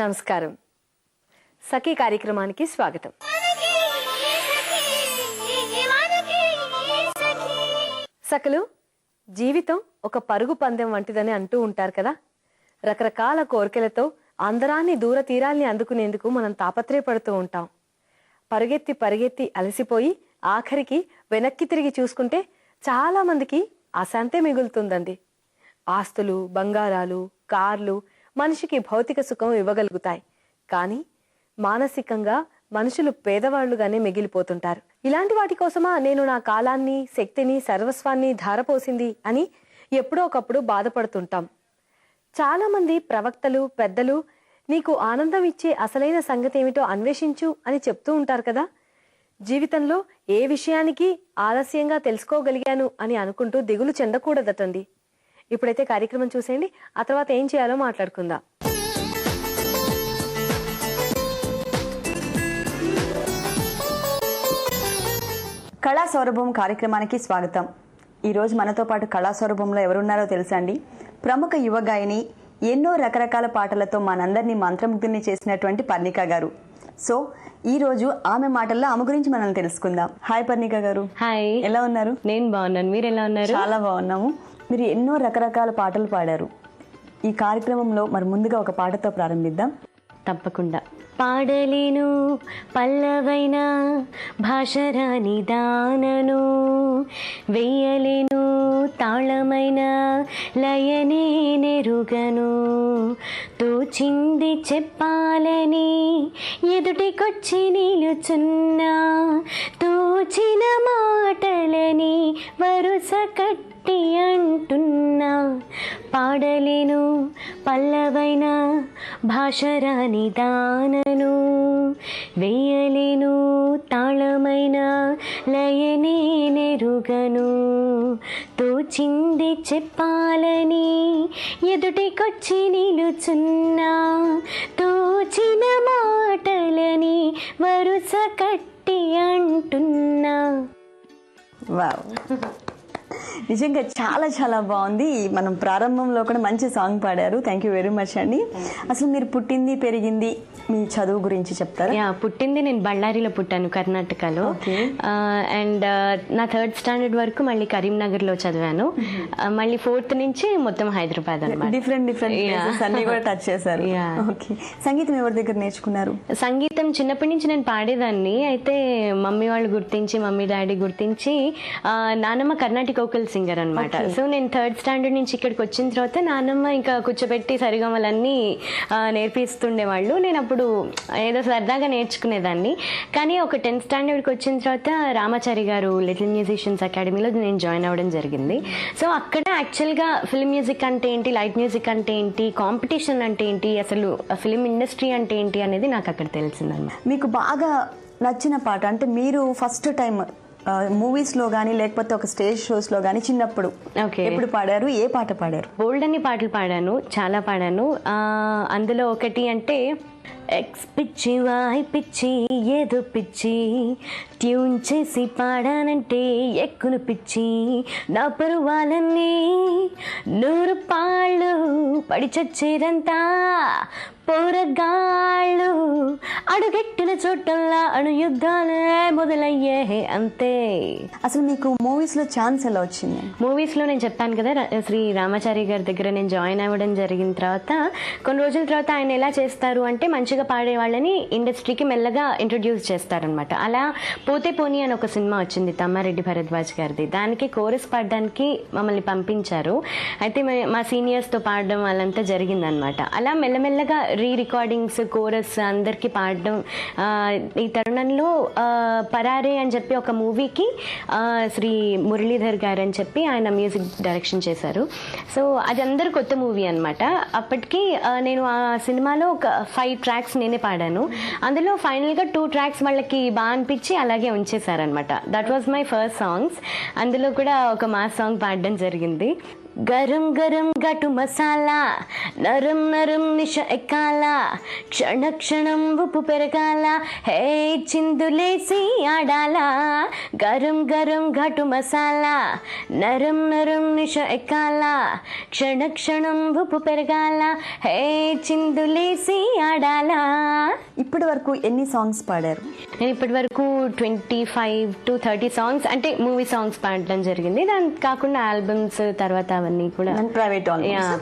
నమస్కారం. సఖీ కార్యక్రమానికి స్వాగతం. సకలు జీవితం ఒక పరుగు పందెం వంటిదని అంటూ ఉంటారు కదా. రకరకాల కోరికలతో అందరాన్ని దూర తీరాల్ని అందుకునేందుకు మనం తాపత్రయపడుతూ ఉంటాం. పరుగెత్తి పరిగెత్తి అలసిపోయి ఆఖరికి వెనక్కి తిరిగి చూసుకుంటే చాలామందికి అశాంతే మిగులుతుందండి. ఆస్తులు బంగారాలు కార్లు మనిషికి భౌతిక సుఖం ఇవ్వగలుగుతాయి. కానీ మానసికంగా మనుషులు పేదవాళ్ళుగానే మిగిలిపోతుంటారు. ఇలాంటి వాటి కోసమా నేను నా కాలాన్ని శక్తిని సర్వస్వాన్ని ధారపోసింది అని ఎప్పుడో ఒకప్పుడు బాధపడుతుంటాం. చాలామంది ప్రవక్తలు పెద్దలు నీకు ఆనందం ఇచ్చే అసలైన సంగతి ఏమిటో అన్వేషించు అని చెప్తూ ఉంటారు కదా. జీవితంలో ఏ విషయానికి ఆలస్యంగా తెలుసుకోగలిగాను అని అనుకుంటూ దిగులు చెందకూడదటండి. ఇప్పుడైతే కార్యక్రమం చూసేయండి. ఆ తర్వాత ఏం చేయాలో మాట్లాడుకుందాం. కళా సౌరభం కార్యక్రమానికి స్వాగతం. ఈరోజు మనతో పాటు కళా సౌరభంలో ఎవరున్నారో తెలుసా అండి? ప్రముఖ యువ గాయని ఎన్నో రకరకాల పాటలతో మనందరినీ మంత్రముగ్ధుల్ని చేసినటువంటి పర్ణిక గారు. సో ఈ రోజు ఆమె మాటల్లో ఆమె గురించి మనం తెలుసుకుందాం. హాయ్ పర్ణిక గారు. హాయ్. ఎలా ఉన్నారు? నేను బాగున్నాను. మీరు ఎలా ఉన్నారు? చాలా బాగున్నాము. మీరు ఎన్నో రకరకాల పాటలు పాడారు. ఈ కార్యక్రమంలో మరి ముందుగా ఒక పాటతో ప్రారంభిద్దాం. తప్పకుండా. పాడలేను పల్లవైన భాషరాని దానను. వెయ్యలేను తాళమైన లయనే నెరుగను. తోచింది చెప్పాలని ఎదుటికొచ్చి నిలుచున్నా. తోచిన మాట వరుస కట్టి అంటున్నా పాడలేను పల్లవైన భాషరాని దానను. వేయలేను తాళమైన లయనే నెరుగను. తోచింది చెప్పాలని ఎదుటికొచ్చి నిలుచున్నా తోచిన మాటలని వరుస కట్టి అంటున్నా. వావ్. నిజంగా చాలా చాలా బాగుంది. మనం ప్రారంభంలో కూడా మంచి సాంగ్ పాడారు. థ్యాంక్ యూ వెరీ మచ్ అండి. అసలు మీరు పుట్టింది పెరిగింది మీ చదువు గురించి చెప్తారా? యా పుట్టింది నేను బళ్ళారిలో పుట్టాను కర్ణాటకలో. అండ్ నా థర్డ్ స్టాండర్డ్ వరకు మళ్ళీ కరీంనగర్లో చదివాను మళ్ళీ ఫోర్త్ నుంచి మొత్తం హైదరాబాద్ అనమాట డిఫరెంట్ డిఫరెంట్ అన్ని కూడా టచ్ చేశారు. ఓకే సంగీతం ఎవరి దగ్గర నేర్చుకున్నారు? సంగీతం చిన్నప్పటి నుంచి నేను పాడేదాన్ని. అయితే మమ్మీ వాళ్ళు గుర్తించి మమ్మీ డాడీ గుర్తించి నానమ్మ కర్ణాటక సింగర్ అనమాట సో నేను థర్డ్ స్టాండర్డ్ నుంచి ఇక్కడికి వచ్చిన తర్వాత నానమ్మ ఇంకా కూర్చోబెట్టి సరిగమలన్నీ నేర్పిస్తుండేవాళ్ళు. నేను అప్పుడు ఏదో సరదాగా నేర్చుకునేదాన్ని. కానీ ఒక టెన్త్ స్టాండర్డ్కి వచ్చిన తర్వాత రామాచారి గారు లిటిల్ మ్యూజిషియన్స్ అకాడమీలో నేను జాయిన్ అవ్వడం జరిగింది. సో అక్కడ యాక్చువల్గా ఫిల్మ్ మ్యూజిక్ అంటే ఏంటి లైట్ మ్యూజిక్ అంటే ఏంటి కాంపిటీషన్ అంటే ఏంటి అసలు ఫిల్మ్ ఇండస్ట్రీ అంటే ఏంటి అనేది నాకు అక్కడ తెలిసిందన్నమాట. మీకు బాగా నచ్చిన పాట అంటే మీరు ఫస్ట్ టైం మూవీస్లో గానీ లేకపోతే ఒక స్టేజ్ షోస్లో గానీ చిన్నప్పుడు. ఎప్పుడు పాడారు? ఏ పాట పాడారు? బోల్డ్ అన్ని పాటలు పాడాను చాలా పాడాను. అందులో ఒకటి అంటే ఎక్స్ పిచ్చి వాయ్ పిచ్చి ఏదో పిచ్చి ట్యూన్ చేసి పాడానంటే ఎక్కును పిచ్చి నా పరువాలన్నీ నూరు పాళ్ళు పడి చచ్చేదంతా పోరగాళ్ళు అడుగెట్టిన చోటల్లా అణు యుద్ధాలే మొదలయ్యే అంతే. అసలు మీకు మూవీస్లో ఛాన్స్ ఎలా వచ్చింది? మూవీస్లో నేను చెప్పాను కదా శ్రీ రామాచారి గారి దగ్గర నేను జాయిన్ అవ్వడం జరిగిన తర్వాత కొన్ని రోజుల తర్వాత ఆయన ఎలా చేస్తారు అంటే మంచిగా పాడే వాళ్ళని ఇండస్ట్రీకి మెల్లగా ఇంట్రొడ్యూస్ చేస్తారనమాట అలా పోతే పోనీ అని ఒక సినిమా వచ్చింది తమ్మారెడ్డి భరద్వాజ్ గారిది. దానికి కోరస్ పాడడానికి మమ్మల్ని పంపించారు. అయితే మే- మా సీనియర్స్తో పాడడం వాళ్ళంతా జరిగిందనమాట అలా మెల్లమెల్లగా రీ రికార్డింగ్స్ కోరస్ అందరికీ పాడడం ఈ తరుణంలో పరారే అని చెప్పి ఒక మూవీకి శ్రీ మురళీధర్ గారు అని చెప్పి ఆయన మ్యూజిక్ డైరెక్షన్ చేశారు. సో అది అందరు కొత్త మూవీ అనమాట అప్పటికి నేను ఆ సినిమాలో ఒక ఫైవ్ ట్రాక్స్ నేనే పాడాను. అందులో ఫైనల్గా టూ ట్రాక్స్ వాళ్ళకి బాగా అనిపించి అలాగే ఉంచేశారనమాట that was my first songs అందులో కూడా ఒక మా సాంగ్ పాడడం జరిగింది. గరం గరం గటు మసాలా నరం నరం నిష ఎక్కాల క్షణ క్షణం ఉప్పు పెరగాల హే చిందులేసి ఆడాలా. గరం గరం ఘటు మసాలా నరం నరం నిష ఎక్కాల క్షణ క్షణం ఉప్పు పెరగాల హే చిందులేసి ఆడాలా. ఇప్పటి వరకు ఎన్ని సాంగ్స్ పాడారు? నేను ఇప్పటి వరకు twenty five to thirty songs అంటే మూవీ సాంగ్స్ పాడడం జరిగింది. దాని కాకుండా ఆల్బమ్స్ తర్వాత అవన్నీ కూడా ప్రైవేట్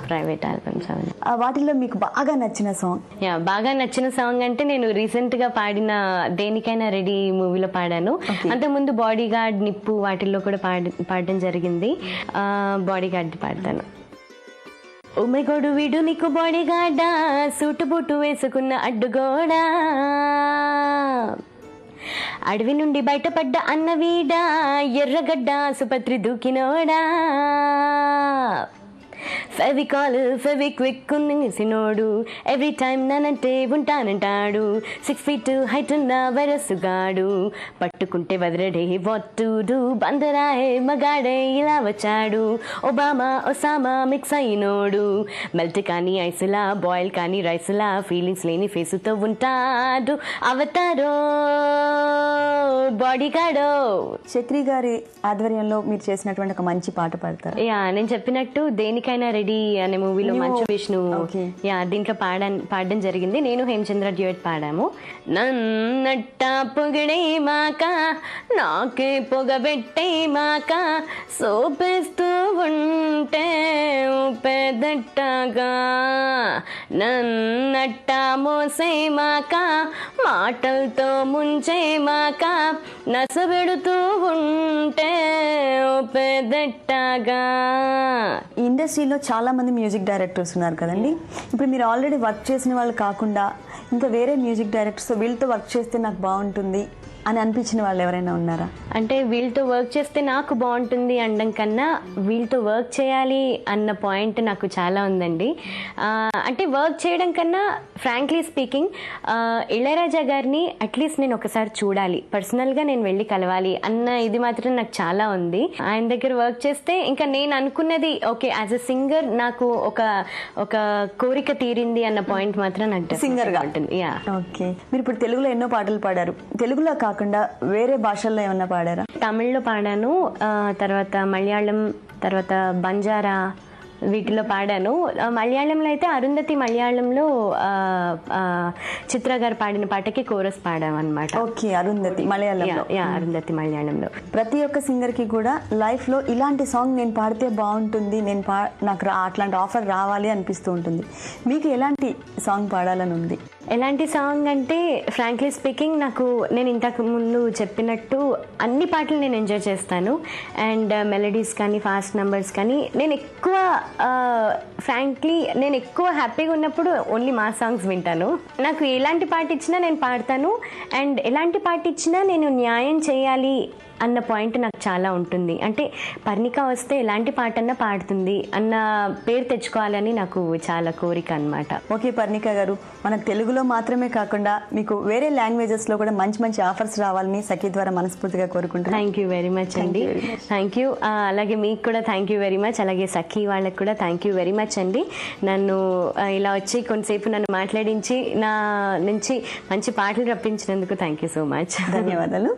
ప్రైవేట్ ఆల్బమ్స్ అవన్నీ. వాటిలో మీకు బాగా నచ్చిన సాంగ్ యా బాగా నచ్చిన సాంగ్ అంటే నేను రీసెంట్గా పాడిన దేనికైనా రెడీ మూవీలో పాడాను. అంతకుముందు బాడీ గార్డ్ నిప్పు వాటిల్లో కూడా పాడి పాడడం జరిగింది. బాడీ గార్డ్ పాడతాను. ఉమ్మగోడు వీడు నీకు బాడీ సూటు బూటు వేసుకున్న అడ్డుగోడా? అడవి నుండి బయటపడ్డ అన్నవీడా ఎర్రగడ్డ సుపత్రి దూకినోడా? ఫెవికాల్ ఫెవిక్విక్ ఉన్నసినోడు ఎవ్రీ టైం ననంటే ఉంటానంటాడు సిక్స్ ఫీట్ హైట్ ఉన్న వరసుగాడు పట్టుకుంటే వదరడే వాట్ టు డూ బందరాయే మగాడే ఇలా వచ్చాడు. ఒబామా ఒసామా మిక్స్ అయినోడు. మెల్ట్ కానీ ఐసులా బాయిల్ కానీ రైసులా ఫీలింగ్స్ లేని ఫేసుతో ఉంటాడు. అవతారో బాడీ గాడో చక్రి గారి ఆధ్వర్యంలో మీరు చేసినటువంటి ఒక మంచి పాట పాడతారు? యా నేను చెప్పినాట్టు దేనికైనా రెడీ అనే మూవీలో మంచు విష్ణు. యా దీంట్లో పాడా పాడడం జరిగింది. నేను హేమచంద్ర డ్యూయట్ పాడాము. నన్నట్ట పొగడే మాక నాకే పొగబెట్టే మాక సోపేస్తూ ఉంటే పెదట్టగా నన్నట్ట మోసే మాక మాటలతో ముంచే మాక నసబెడుతూ ఉంటే పెదట్టగా ఈ ఇండస్ట్రీలో చాలా మంది మ్యూజిక్ డైరెక్టర్స్ ఉన్నారు కదండి. ఇప్పుడు మీరు ఆల్రెడీ వర్క్ చేసిన వాళ్ళు కాకుండా ఇంకా వేరే మ్యూజిక్ డైరెక్టర్స్ వీళ్ళతో వర్క్ చేస్తే నాకు బాగుంటుంది. అని అనిపించిన వాళ్ళు ఎవరైనా ఉన్నారా? అంటే వీళ్ళతో వర్క్ చేస్తే నాకు బాగుంటుంది అనడం కన్నా వీళ్ళతో వర్క్ చేయాలి అన్న పాయింట్ నాకు చాలా ఉందండి. అంటే వర్క్ చేయడం కన్నా ఫ్రాంక్లీ స్పీకింగ్ ఇళయరాజా గారిని అట్లీస్ట్ నేను ఒకసారి చూడాలి. పర్సనల్గా నేను వెళ్ళి కలవాలి అన్న ఇది మాత్రం నాకు చాలా ఉంది. ఆయన దగ్గర వర్క్ చేస్తే ఇంకా నేను అనుకున్నది ఓకే యాజ్ అ సింగర్ నాకు ఒక ఒక కోరిక తీరింది అన్న పాయింట్ మాత్రం నాకు definitely Singer గా? ఉంటుంది. యా ఓకే మీరు ఇప్పుడు తెలుగులో ఎన్నో పాటలు పాడారు. తెలుగులో కాకుండా వేరే భాషల్లో ఏమన్నా పాడారా? తమిళ్ళో పాడాను తర్వాత మలయాళం తర్వాత బంజారా వీటిలో పాడాను. మలయాళంలో అయితే అరుంధతి మలయాళంలో చిత్ర గారు పాడిన పాటకి కోరస్ పాడాం అనమాట ఓకే అరుంధతి మలయాళంలో. యా అరుంధతి మలయాళంలో. ప్రతి ఒక్క సింగర్కి కూడా లైఫ్లో ఇలాంటి సాంగ్ నేను పాడితే బాగుంటుంది నేను పా నాకు అట్లాంటి ఆఫర్ రావాలి అనిపిస్తూ ఉంటుంది. మీకు ఎలాంటి సాంగ్ పాడాలని ఉంది? ఎలాంటి సాంగ్ అంటే ఫ్రాంక్లీ స్పీకింగ్ నాకు నేను ఇంతకు ముందు చెప్పినట్టు అన్ని పాటలు నేను ఎంజాయ్ చేస్తాను. అండ్ మెలడీస్ uh, కానీ ఫాస్ట్ నెంబర్స్ కానీ నేను ఎక్కువ uh, ఫ్రాంక్లీ నేను ఎక్కువ హ్యాపీగా ఉన్నప్పుడు ఓన్లీ మా సాంగ్స్ వింటాను. నాకు ఎలాంటి పాట ఇచ్చినా నేను పాడతాను. అండ్ ఎలాంటి పాట ఇచ్చినా నేను న్యాయం చేయాలి అన్న పాయింట్ నాకు చాలా ఉంటుంది. అంటే పర్ణిక వస్తే ఎలాంటి పాటన్నా పాడుతుంది అన్న పేరు తెచ్చుకోవాలని నాకు చాలా కోరిక అన్నమాట. ఓకే పర్ణిక గారు మన తెలుగులో మాత్రమే కాకుండా మీకు వేరే లాంగ్వేజెస్లో కూడా మంచి మంచి ఆఫర్స్ రావాలని సఖీ ద్వారా మనస్ఫూర్తిగా కోరుకుంటున్నాను థ్యాంక్ యూ వెరీ మచ్ అండి. థ్యాంక్ యూ అలాగే మీకు కూడా థ్యాంక్ యూ వెరీ మచ్ అలాగే సఖీ వాళ్ళకి కూడా థ్యాంక్ యూ వెరీ మచ్ అండి. నన్ను ఇలా వచ్చి కొంతసేపు నన్ను మాట్లాడించి నా నుంచి మంచి పాటలు రప్పించినందుకు థ్యాంక్ యూ సో మచ్ ధన్యవాదాలు.